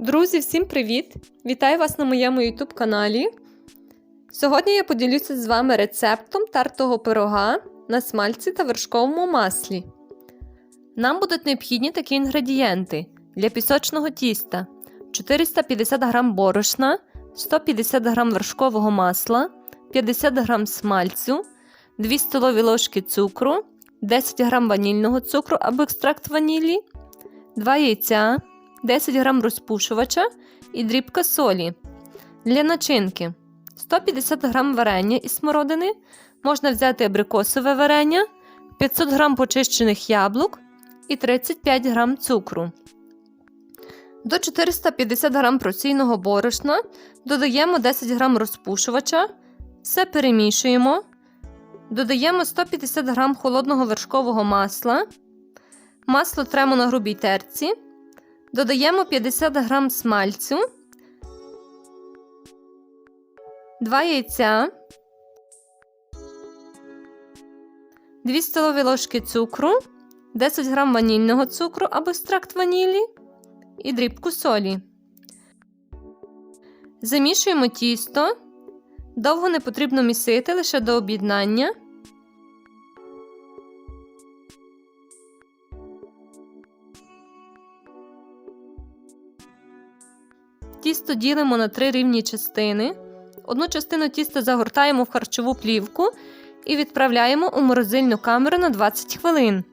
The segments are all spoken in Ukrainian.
Друзі, всім привіт! Вітаю вас на моєму YouTube каналі. Сьогодні я поділюся з вами рецептом тартого пирога на смальці та вершковому маслі. Нам будуть необхідні такі інгредієнти для пісочного тіста: 450 г борошна, 150 г вершкового масла, 50 г смальцю, 2 столові ложки цукру, 10 г ванільного цукру або екстракт ванілі, 2 яйця. 10 г розпушувача і дрібка солі. Для начинки 150 г варення із смородини. Можна взяти абрикосове варення, 500 г почищених яблук і 35 г цукру. До 450 г просійного борошна додаємо 10 г розпушувача. Все перемішуємо. Додаємо 150 г холодного вершкового масла. Масло тремо на грубій терці. Додаємо 50 г смальцю, 2 яйця, 2 столові ложки цукру, 10 г ванільного цукру або екстракт ванілі і дрібку солі. Замішуємо тісто. Довго не потрібно місити лише до об'єднання. Тісто ділимо на три рівні частини. Одну частину тіста загортаємо в харчову плівку і відправляємо у морозильну камеру на 20 хвилин.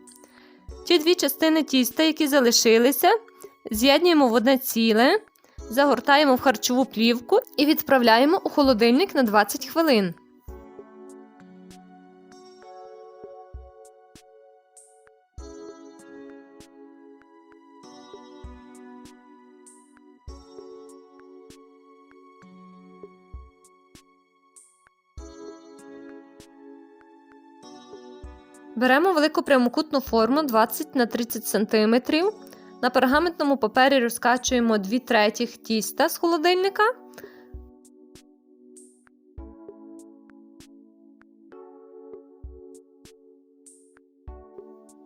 Ті дві частини тіста, які залишилися, з'єднуємо в одне ціле, загортаємо в харчову плівку і відправляємо у холодильник на 20 хвилин. Беремо велику прямокутну форму 20 на 30 см. На пергаментному папері розкачуємо 2 третіх тіста з холодильника.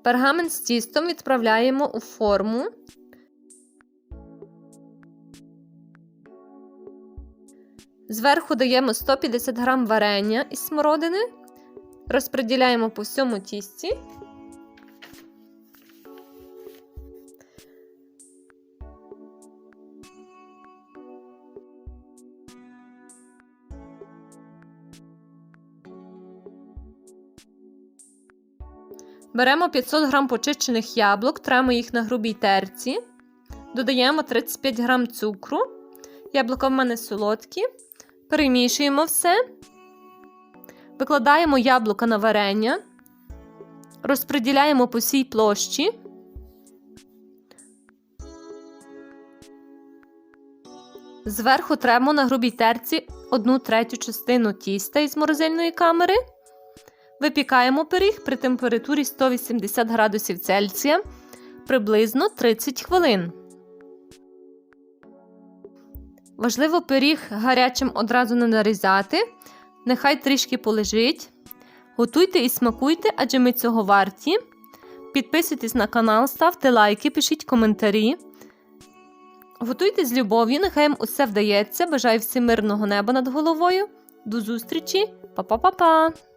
Пергамент з тістом відправляємо у форму. Зверху даємо 150 г варення із смородини. Розподіляємо по всьому тісті. Беремо 500 г почищених яблук, тремо їх на грубій терці. Додаємо 35 г цукру. Яблука в мене солодкі. Перемішуємо все. Викладаємо яблука на варення, розподіляємо по всій площі. Зверху тремо на грубій терці одну третю частину тіста із морозильної камери. Випікаємо пиріг при температурі 180 градусів Цельсія приблизно 30 хвилин. Важливо пиріг гарячим одразу не нарізати. Нехай трішки полежить. Готуйте і смакуйте, адже ми цього варті. Підписуйтесь на канал, ставте лайки, пишіть коментарі. Готуйте з любов'ю, нехай їм усе вдається. Бажаю всім мирного неба над головою. До зустрічі, Па-па-па-па!